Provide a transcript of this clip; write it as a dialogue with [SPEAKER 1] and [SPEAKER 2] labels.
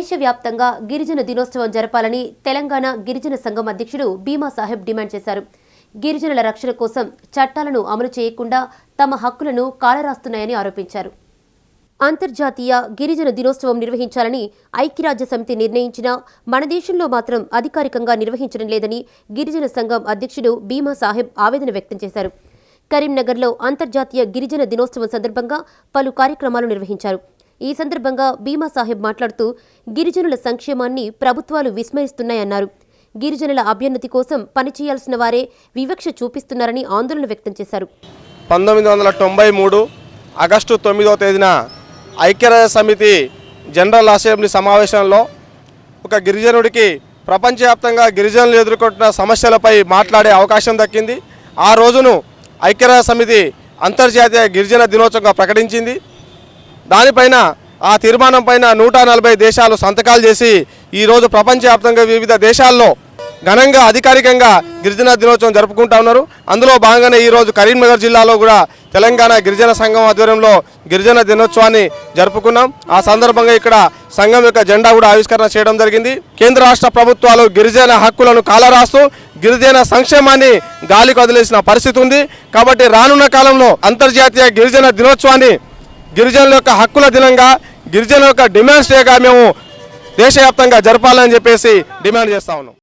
[SPEAKER 1] దేశవ్యాప్తంగా గిరిజన దినోత్సవం జరపాలని తెలంగాణ గిరిజన సంఘం అధ్యక్షుడు భీమా సాహెబ్ డిమాండ్ చేశారు. గిరిజనుల రక్షణ కోసం చట్టాలను అమలు చేయకుండా తమ హక్కులను కాలరాస్తున్నాయని ఆరోపించారు. అంతర్జాతీయ గిరిజన దినోత్సవం నిర్వహించాలని ఐక్యరాజ్య సమితి నిర్ణయించినా మన దేశంలో మాత్రం అధికారికంగా నిర్వహించడం లేదని గిరిజన సంఘం అధ్యక్షుడు భీమా సాహెబ్ ఆవేదన వ్యక్తం చేశారు. కరీంనగర్లో అంతర్జాతీయ గిరిజన దినోత్సవం సందర్భంగా పలు కార్యక్రమాలు నిర్వహించారు. ఈ సందర్భంగా భీమా సాహెబ్ మాట్లాడుతూ గిరిజనుల సంక్షేమాన్ని ప్రభుత్వాలు విస్మరిస్తున్నాయన్నారు. గిరిజనుల అభ్యున్నతి కోసం పనిచేయాల్సిన వారే వివక్ష చూపిస్తున్నారని ఆందోళన వ్యక్తం చేశారు.
[SPEAKER 2] పంతొమ్మిది వందల తొంభై మూడు ఆగస్టు తొమ్మిదవ తేదీన ఐక్యరాజ్య సమితి జనరల్ అసెంబ్లీ సమావేశంలో ఒక గిరిజనుడికి ప్రపంచవ్యాప్తంగా గిరిజనులు ఎదుర్కొంటున్న సమస్యలపై మాట్లాడే అవకాశం దక్కింది. ఆ రోజును ఐక్యరాజ్య సమితి అంతర్జాతీయ గిరిజన దినోత్సవంగా ప్రకటించింది. దానిపైన ఆ తీర్మానం పైన నూట నలభై దేశాలు సంతకాలు చేసి ఈరోజు ప్రపంచవ్యాప్తంగా వివిధ దేశాల్లో ఘనంగా అధికారికంగా గిరిజన దినోత్సవం జరుపుకుంటా ఉన్నారు. అందులో భాగంగానే ఈరోజు కరీంనగర్ జిల్లాలో కూడా తెలంగాణ గిరిజన సంఘం ఆధ్వర్యంలో గిరిజన దినోత్సవాన్ని జరుపుకున్నాం. ఆ సందర్భంగా ఇక్కడ సంఘం యొక్క జెండా కూడా ఆవిష్కరణ చేయడం జరిగింది. కేంద్ర రాష్ట్ర ప్రభుత్వాలు గిరిజన హక్కులను కాలరాస్తూ గిరిజన సంక్షేమాన్ని గాలికి వదిలేసిన పరిస్థితి ఉంది. కాబట్టి రానున్న కాలంలో అంతర్జాతీయ గిరిజన దినోత్సవాన్ని గిరిజనుల యొక్క హక్కుల దినంగా గిరిజనుల యొక్క డిమాండ్స్ డేగా మేము దేశవ్యాప్తంగా జరపాలని చెప్పేసి డిమాండ్ చేస్తా ఉన్నాం.